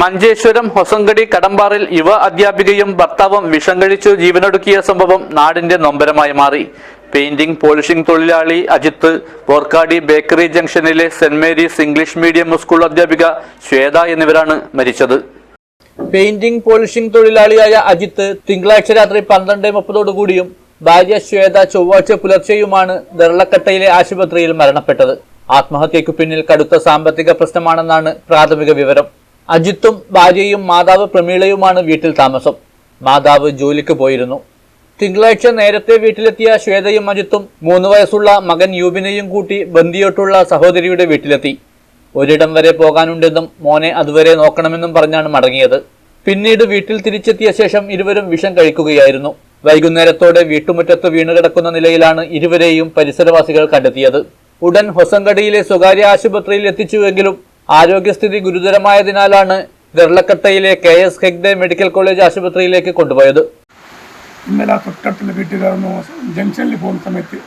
മഞ്ചേശ്വരം ഹൊസങ്കടി കടമ്പാറിൽ യുവ അധ്യാപികയും ഭർത്താവും വിഷം കഴിച്ചു ജീവനൊടുക്കിയ സംഭവം നാടിന്റെ നൊമ്പരമായി മാറി. പെയിന്റിംഗ് പോളിഷിംഗ് തൊഴിലാളി അജിത്ത് പോർക്കാടി ബേക്കറി ജംഗ്ഷനിലെ Saint Mary's English medium school അധ്യാപിക ശ്വേത എന്നിവരാണ് മരിച്ചത്. പെയിന്റിംഗ് പോളിഷിംഗ് തൊഴിലാളിയായ അജിത്ത് തിങ്കളാഴ്ച രാത്രി പന്ത്രണ്ട് മുപ്പതോടുകൂടിയും ഭാര്യ ശ്വേത ചൊവ്വാഴ്ച പുലർച്ചെയുമാണ് ദർളക്കട്ടയിലെ ആശുപത്രിയിൽ മരണപ്പെട്ടത്. ആത്മഹത്യയ്ക്കു പിന്നിൽ കടുത്ത സാമ്പത്തിക പ്രശ്നമാണെന്നാണ് പ്രാഥമിക വിവരം. അജിത്തും ഭാര്യയും മാതാവ് പ്രമീളയുമാണ് വീട്ടിൽ താമസം. മാതാവ് ജോലിക്ക് പോയിരുന്നു. തിങ്കളാഴ്ച നേരത്തെ വീട്ടിലെത്തിയ ശ്വേതയും അജിത്തും മൂന്ന് വയസ്സുള്ള മകൻ യൂബിനെയും കൂട്ടി ബന്ദിയോട്ടുള്ള സഹോദരിയുടെ വീട്ടിലെത്തി. ഒരിടം വരെ പോകാനുണ്ടെന്നും മോനെ അതുവരെ നോക്കണമെന്നും പറഞ്ഞാണ് മടങ്ങിയത്. പിന്നീട് വീട്ടിൽ തിരിച്ചെത്തിയ ശേഷം ഇരുവരും വിഷം കഴിക്കുകയായിരുന്നു. വൈകുന്നേരത്തോടെ വീട്ടുമുറ്റത്ത് വീണുകിടക്കുന്ന നിലയിലാണ് ഇരുവരെയും പരിസരവാസികൾ കണ്ടെത്തിയത്. ഉടൻ ഹൊസങ്കടിയിലെ സ്വകാര്യ ആശുപത്രിയിൽ എത്തിച്ചുവെങ്കിലും ആരോഗ്യസ്ഥിതി ഗുരുതരമായതിനാലാണ് വെള്ളക്കട്ടയിലെ K S Hegde medical college ആശുപത്രിയിലേക്ക് കൊണ്ടുപോയത്. ഇന്നലെ ആ തൊട്ടടുത്തുള്ള വീട്ടുകാരൊന്ന് ജംഗ്ഷനിൽ പോകുന്ന സമയത്ത്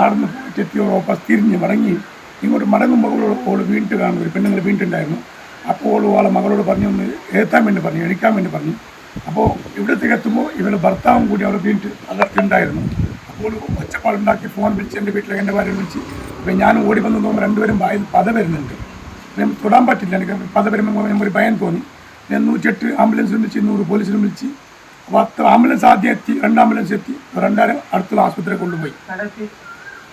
ആടുന്ന് ചെത്തിയോ ഓപ്പസ് തിരിഞ്ഞ് മടങ്ങി ഇങ്ങോട്ട് മടങ്ങുമ്പോൾ ഓൾ വീണ്ടും കാണുന്നു ഒരു പെണ്ണുങ്ങൾ വീണ്ടുണ്ടായിരുന്നു അപ്പോൾ ഓളെ മകളോട് പറഞ്ഞു ഒന്ന് എഴുത്താൻ വേണ്ടി പറഞ്ഞു എണിക്കാൻ വേണ്ടി പറഞ്ഞു. അപ്പോൾ ഇവിടത്തേക്ക് എത്തുമ്പോൾ ഇവരുടെ ഭർത്താവും കൂടി അവിടെ വീണ്ടും അതൊക്കെ ഉണ്ടായിരുന്നു അപ്പോൾ ഒച്ചപ്പാടുണ്ടാക്കി ഫോൺ വിളിച്ച് എന്റെ വീട്ടിലേക്ക് എന്റെ ഭാര്യ വിളിച്ച് അപ്പോൾ ഞാൻ ഓടി വന്നു തോന്നുമ്പോൾ രണ്ടുപേരും പത വരുന്നുണ്ട്. തൊടാൻ പറ്റില്ല. എനിക്ക് ഞാൻ ഒരു ഭയം തോന്നി. ഞാൻ നൂറ്റെട്ട് ആംബുലൻസ് വിളിച്ച് നൂറ് പോലീസിലും വിളിച്ച് അപ്പോൾ അത്ര ആംബുലൻസ് ആദ്യം എത്തി രണ്ട് ആംബുലൻസ് എത്തി. രണ്ടായിരം അടുത്തുള്ള ആശുപത്രിയിൽ കൊണ്ടുപോയി.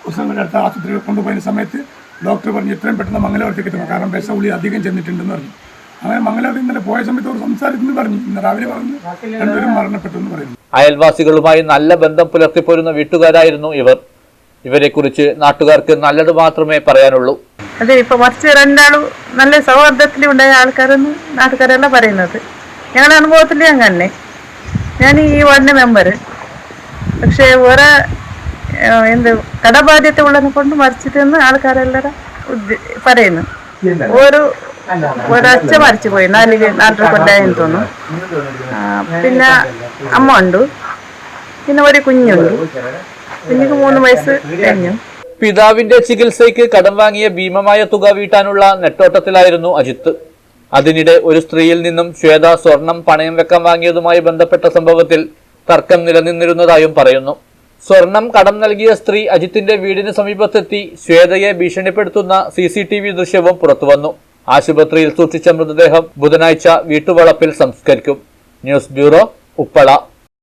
ദിവസങ്ങളുടെ അടുത്ത ആശുപത്രിയിൽ കൊണ്ടുപോയ. സമയത്ത് ഡോക്ടർ പറഞ്ഞു എത്രയും പെട്ടെന്ന് മംഗലാപുരത്തേക്ക് എത്തണം. കാരണം വിഷ ഉള്ളി അധികം ചെന്നിട്ടുണ്ടെന്ന് പറഞ്ഞു. അങ്ങനെ മംഗലാപുരത്ത് ഇന്നലെ പോയ സമയത്ത് അവർ സംസാരിക്കുന്നു പറഞ്ഞു. ഇന്ന് രാവിലെ പറഞ്ഞു രണ്ടുപേരും മരണപ്പെട്ടു എന്ന് പറയുന്നു. അയൽവാസികളുമായി നല്ല ബന്ധം പുലർത്തിപ്പോരുന്ന വീട്ടുകാരായിരുന്നു ഇവർ. ഇവരെക്കുറിച്ച് നാട്ടുകാർക്ക് നല്ലത് മാത്രമേ പറയാനുള്ളൂ. അതെ ഇപ്പൊ മറിച്ച് രണ്ടാളും നല്ല സൗഹാർദ്ദത്തിലുണ്ടായ ആൾക്കാരെന്ന് നാട്ടുകാരല്ല പറയുന്നത്. ഞങ്ങളുടെ അനുഭവത്തിൽ അങ്ങനെ ഞാൻ ഈ വാർഡിന്റെ മെമ്പർ പക്ഷെ വേറെ എന്ത് കടബാധ്യത ഉള്ളതിനെ കൊണ്ട് മറിച്ചിട്ടെന്ന് ആൾക്കാരെല്ലാരും പറയുന്നു. ഒരു ഒരച്ഛ മരിച്ചു പോയി. നാല് നാലര കൊല്ലായെന്ന് തോന്നുന്നു. പിന്നെ അമ്മ ഉണ്ട്. പിന്നെ ഒരു കുഞ്ഞുണ്ട്. കുഞ്ഞിക്ക് മൂന്ന് വയസ്സ് കഴിഞ്ഞു. പിതാവിന്റെ ചികിത്സയ്ക്ക് കടം വാങ്ങിയ ഭീമമായ തുക വീട്ടാനുള്ള നെട്ടോട്ടത്തിലായിരുന്നു അജിത്ത്. അതിനിടെ ഒരു സ്ത്രീയിൽ നിന്നും ശ്വേത സ്വർണം പണയം വെക്കാൻ വാങ്ങിയതുമായി ബന്ധപ്പെട്ട സംഭവത്തിൽ തർക്കം നിലനിന്നിരുന്നതായും പറയുന്നു. സ്വർണം കടം നൽകിയ സ്ത്രീ അജിത്തിന്റെ വീടിന് സമീപത്തെത്തി ശ്വേതയെ ഭീഷണിപ്പെടുത്തുന്ന സി സി ടി വി ദൃശ്യവും പുറത്തുവന്നു. ആശുപത്രിയിൽ സൂക്ഷിച്ച മൃതദേഹം ബുധനാഴ്ച വീട്ടുവളപ്പിൽ സംസ്കരിക്കും. News bureau Uppala.